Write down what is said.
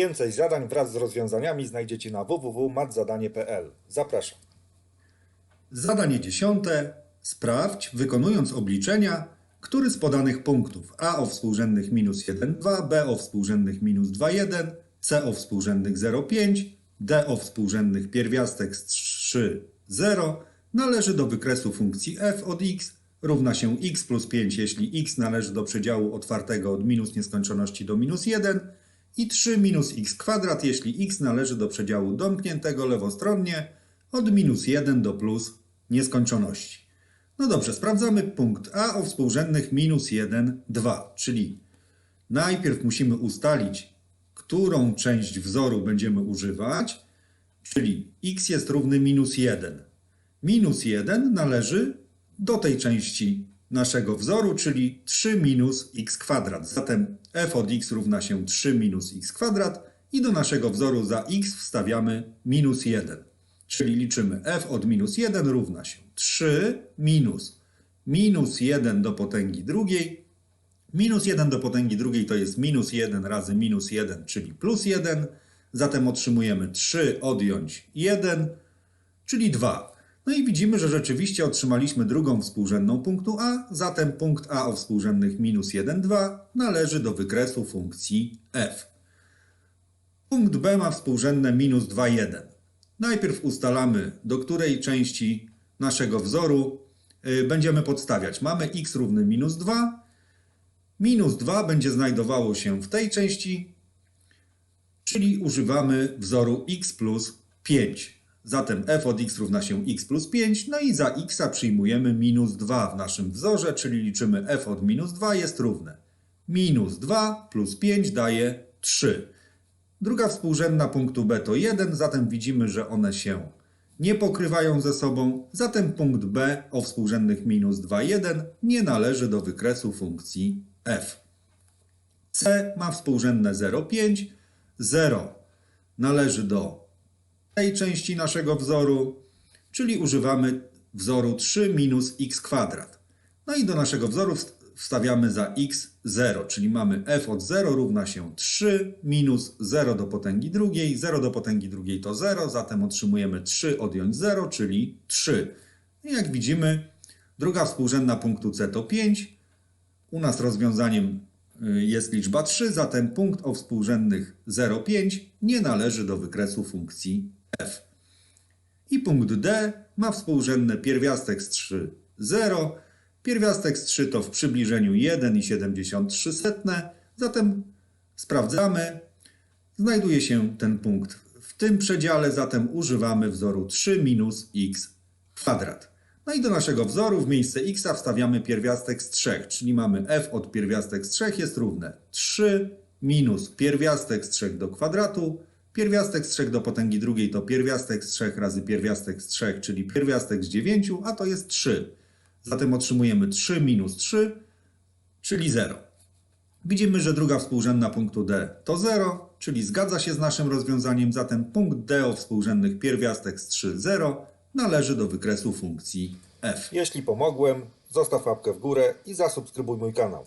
Więcej zadań wraz z rozwiązaniami znajdziecie na www.matzadanie.pl. Zapraszam. Zadanie dziesiąte. Sprawdź, wykonując obliczenia, który z podanych punktów A o współrzędnych minus 1, 2, B o współrzędnych minus 2, 1, C o współrzędnych 0, 5, D o współrzędnych pierwiastek z 3, 0 należy do wykresu funkcji f od x równa się x plus 5, jeśli x należy do przedziału otwartego od minus nieskończoności do minus 1 i 3 minus x kwadrat, jeśli x należy do przedziału domkniętego lewostronnie od minus 1 do plus nieskończoności. No dobrze, sprawdzamy punkt A o współrzędnych minus 1, 2, czyli najpierw musimy ustalić, którą część wzoru będziemy używać, czyli x jest równy minus 1. Minus 1 należy do tej części naszego wzoru, czyli 3 minus x kwadrat. Zatem f od x równa się 3 minus x kwadrat i do naszego wzoru za x wstawiamy minus 1. Czyli liczymy f od minus 1 równa się 3 minus minus 1 do potęgi drugiej. Minus 1 do potęgi drugiej to jest minus 1 razy minus 1, czyli plus 1. Zatem otrzymujemy 3 odjąć 1, czyli 2. No i widzimy, że rzeczywiście otrzymaliśmy drugą współrzędną punktu A, zatem punkt A o współrzędnych minus 1, 2 należy do wykresu funkcji f. Punkt B ma współrzędne minus 2, 1. Najpierw ustalamy, do której części naszego wzoru y, będziemy podstawiać. Mamy x równy minus 2. Minus 2 będzie znajdowało się w tej części, czyli używamy wzoru x plus 5. Zatem f od x równa się x plus 5, no i za x przyjmujemy minus 2 w naszym wzorze, czyli liczymy f od minus 2 jest równe. Minus 2 plus 5 daje 3. Druga współrzędna punktu B to 1, zatem widzimy, że one się nie pokrywają ze sobą, zatem punkt B o współrzędnych minus 2, 1 nie należy do wykresu funkcji f. C ma współrzędne 0,5, 0 należy do tej części naszego wzoru, czyli używamy wzoru 3 minus x kwadrat. No i do naszego wzoru wst- wstawiamy za x 0, czyli mamy f od 0 równa się 3 minus 0 do potęgi drugiej. 0 do potęgi drugiej to 0, zatem otrzymujemy 3 odjąć 0, czyli 3. I jak widzimy, druga współrzędna punktu c to 5. U nas rozwiązaniem jest liczba 3, zatem punkt o współrzędnych 0,5 nie należy do wykresu funkcji f. I punkt D ma współrzędne pierwiastek z 3, 0. Pierwiastek z 3 to w przybliżeniu 1,73, zatem sprawdzamy. Znajduje się ten punkt w tym przedziale, zatem używamy wzoru 3 minus x kwadrat. No i do naszego wzoru w miejsce x wstawiamy pierwiastek z 3, czyli mamy f od pierwiastek z 3 jest równe 3 minus pierwiastek z 3 do kwadratu. Pierwiastek z 3 do potęgi drugiej to pierwiastek z 3 razy pierwiastek z 3, czyli pierwiastek z 9, a to jest 3. Zatem otrzymujemy 3 minus 3, czyli 0. Widzimy, że druga współrzędna punktu D to 0, czyli zgadza się z naszym rozwiązaniem, zatem punkt D o współrzędnych pierwiastek z 3, 0 należy do wykresu funkcji f. Jeśli pomogłem, zostaw łapkę w górę i zasubskrybuj mój kanał.